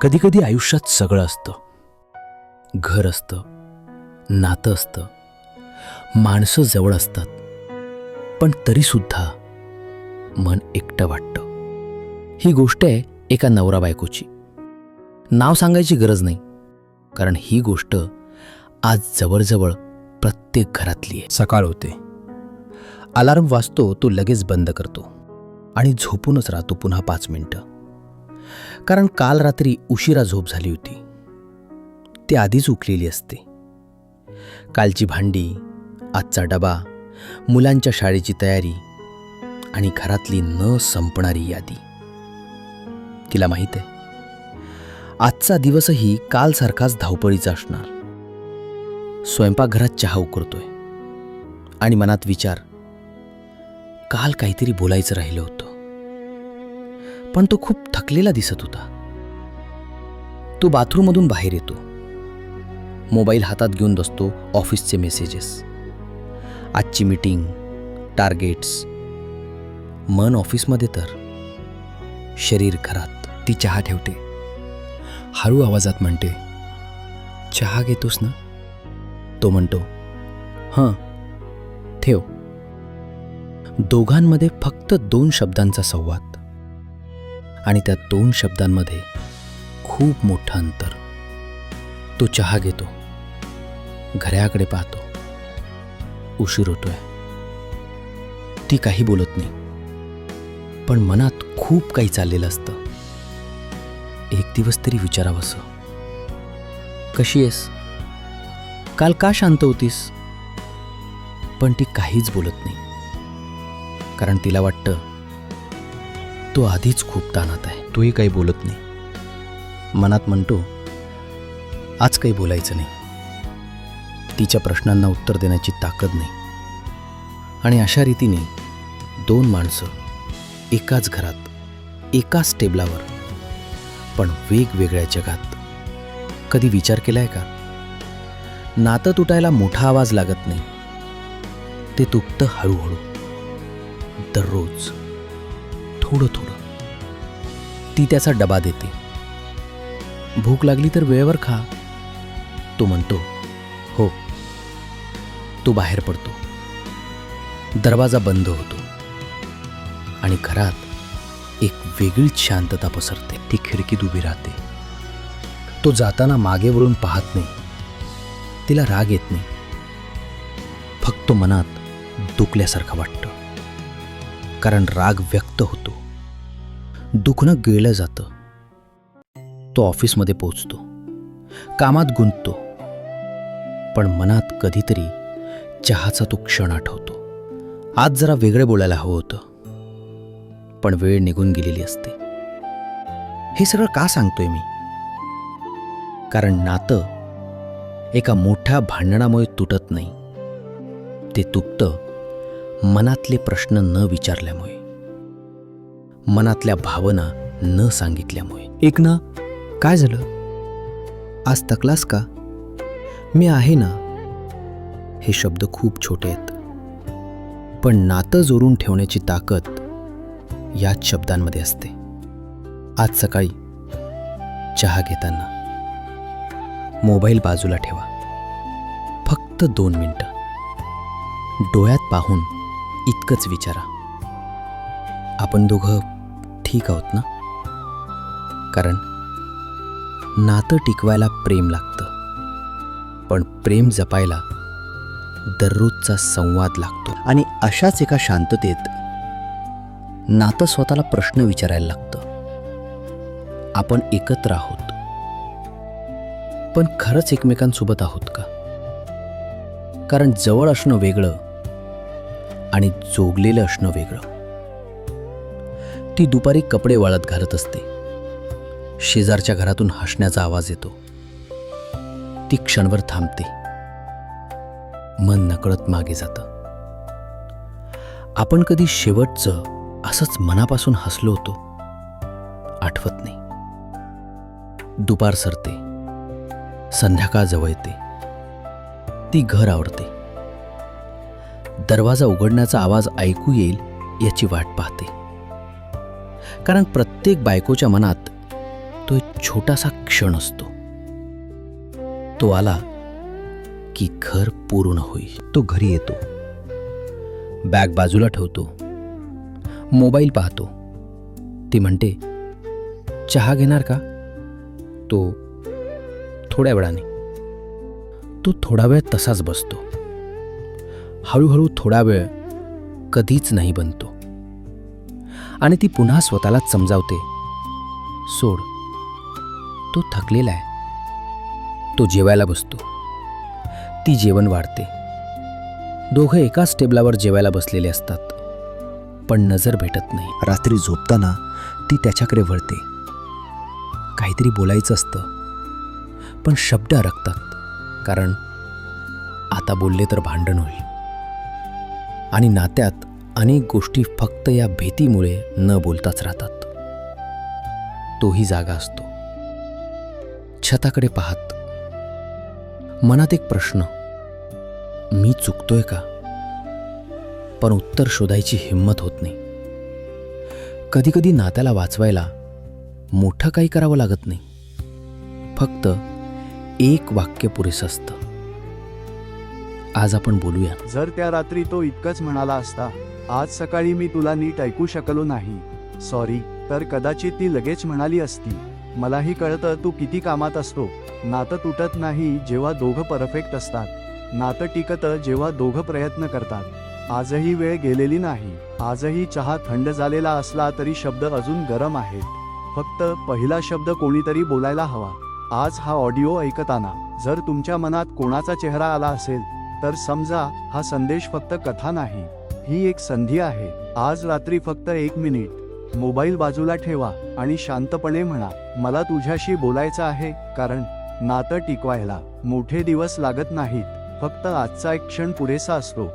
कधीकधी आयुष्यात सगळं असतं. घर असतं नातं असतं माणसं जवळ असतात. पण तरीसुद्धा मन एकटं वाटतं. ही गोष्ट आहे एका नवरा बायकोची. नाव सांगायची गरज नाही. कारण ही गोष्ट आज जवळजवळ प्रत्येक घरातली आहे. सकाळ होते. अलार्म वाजतो तो लगेच बंद करतो. आणि झोपूनच राहतो पुन्हा पाच मिनटं. कारण काल रात्री उशिरा झोप झाली होती. ती आधीच उकलेली असते. कालची भांडी आजचा डबा मुलांच्या शाळेची तयारी आणि घरातली न संपणारी यादी. तिला माहीत आहे आजचा दिवसही कालसारखाच धावपळीचा असणार. स्वयंपाकघरात चहा उकरतोय आणि मनात विचार काल काहीतरी बोलायचं राहिलं होतं. पण तो खूप थकलेला दिसत होता. तो बाथरूममधून बाहेर येतो. मोबाईल हातात घेऊन बसतो ऑफिसचे मेसेजेस. आजची मीटिंग टार्गेट्स. मन ऑफिसमध्ये तर. शरीर घरात ती चहा ठेवते. हळू आवाजात म्हणते चहा घेतोस ना? तो म्हणतो हां ठेव. दोघांमध्ये फक्त दोन शब्दांचा संवाद. आणि त्या दोन शब्दांमध्ये खूप मोठं अंतर. तो चहा घेतो. घड्याकडे पाहतो. उशीर होतोय. ती काही बोलत नाही. पण मनात खूप काही चाललेलं असतं. एक दिवस तरी विचारावंसं कशी आहेस? काल का शांत होतीस? पण ती काहीच बोलत नाही. कारण तिला वाटतं तो आधीच खूप ताणात आहे. तोही काही बोलत नाही. मनात म्हणतो आज काही बोलायचं नाही. तिच्या प्रश्नांना उत्तर देण्याची ताकद नाही. आणि अशा रीतीने दोन माणसं एकाच घरात एकाच टेबलावर पण वेगवेगळ्या जगात. कधी विचार केलाय का? नातं तुटायला मोठा आवाज लागत नाही. ते तुटतं हळूहळू. दररोज. थोडं थोडं ती त्याचा डबा देते. भूक लागली तर वेळेवर खा. तो म्हणतो हो. तो बाहेर पडतो. दरवाजा बंद होतो. आणि घरात एक वेगळीच शांतता पसरते. ती खिडकीत उभी राहते. तो जाताना मागे वळून पाहत नाही. तिला राग येत नाही. फक्त मनात दुखल्यासारखं वाटतं. कारण राग व्यक्त होतो. दुखणं गेलं जातं. तो ऑफिसमध्ये पोचतो कामात गुंततो. पण मनात कधीतरी चहाचा तो क्षण आठवतो. आज जरा वेगळे बोलायला हवं होतं. पण वेळ निघून गेलेली असते. हे सगळं का सांगतोय मी? कारण नातं एका मोठ्या भांडणामुळे तुटत नाही. ते तुटतं मनातले प्रश्न न विचारल्यामुळे. मनातल्या भावना न सांगितल्यामुळे. एक ना काय झालं? आज तकलास का? मी आहे ना? हे शब्द खूप छोटे आहेत. पण नातं जोडून ठेवण्याची ताकद याच शब्दांमध्ये असते. आज सकाळी चहा घेताना. मोबाईल बाजूला ठेवा. फक्त दोन मिनटं. डोळ्यात पाहून इतकंच विचारा. आपण दोघं ठीक आहोत ना? कारण नातं टिकवायला प्रेम लागतं. पण प्रेम जपायला दररोजचा संवाद लागतो. आणि अशाच एका शांततेत नातं स्वतःला प्रश्न विचारायला लागतं. आपण एकत्र आहोत. पण खरंच एकमेकांसोबत आहोत का? कारण जवळ असणं वेगळं आणि जोगलेलं असणं वेगळं. ती दुपारी कपडे वाळत घालत असते. शेजारच्या घरातून हसण्याचा आवाज येतो. ती क्षणभर थांबते. मन नकळत मागे जातं. आपण कधी शेवटचं असंच मनापासून हसलो होतो? आठवत नाही. दुपार सरते. संध्याकाळ जवळ येते. ती घर आवडते दरवाजा उघडण्याचा आवाज ऐकू येईल याची वाट पाहते. कारण प्रत्येक बायकोच्या मनात तो एक छोटासा क्षण असतो. तो आला की घर पूर्ण होईल. तो घरी येतो. बॅग बाजूला ठेवतो. मोबाईल पाहतो. ती म्हणते चहा घेणार का? तो थोड्या वेळाने. तो थोडा वेळ तसाच बसतो. हळूहळू थोडा वेळ कधीच नाही बनतो. आणि ती पुन्हा स्वतःलाच समजावते. सोड तो थकलेला आहे. तो जेवायला बसतो. ती जेवण वाढते. दोघं एकाच टेबलावर जेवायला बसलेले असतात. पण नजर भेटत नाही. रात्री झोपताना ती त्याच्याकडे वळते. काहीतरी बोलायचं असतं. पण शब्द अडकतात. कारण आता बोलले तर भांडण होईल. आणि नात्यात अनेक गोष्टी फक्त या भीतीमुळे न बोलताच राहतात. तोही जागा असतो. छताकडे पाहत. मनात एक प्रश्न. मी चुकतोय का? पण उत्तर शोधायची हिंमत होत नाही. कधीकधी नात्याला वाचवायला मोठं काही करावं लागत नाही. फक्त एक वाक्य पुरेसं असतं. आज आपण बोलूया. जर त्या रात्री तो इतकंच म्हणाला असता आज सकाळी मी तुला नीट ऐकू शकलो नाही. सॉरी तर कदाचित ती लगेच म्हणाली असती. मलाही कळतं तू किती कामात असतो. नातं तुटत नाही जेव्हा दोघं परफेक्ट असतात. नातं टिकतं जेव्हा दोघं प्रयत्न करतात. आजही वेळ गेलेली नाही. आजही चहा थंड झालेला असला तरी शब्द अजून गरम आहेत. फक्त पहिला शब्द कोणीतरी बोलायला हवा. आज हा ऑडिओ ऐकताना जर तुमच्या मनात कोणाचा चेहरा आला असेल तर समजा हा संदेश फक्त कथा नाही ही एक संधी आहे. आज रात्री फक्त एक मिनिट. मोबाईल बाजूला ठेवा आणि शांतपणे म्हणा मला तुझ्याशी बोलायचं आहे कारण नातं टिकवायला मोठे दिवस लागत नाहीत. फक्त आजचा एक क्षण पुरेसा असतो.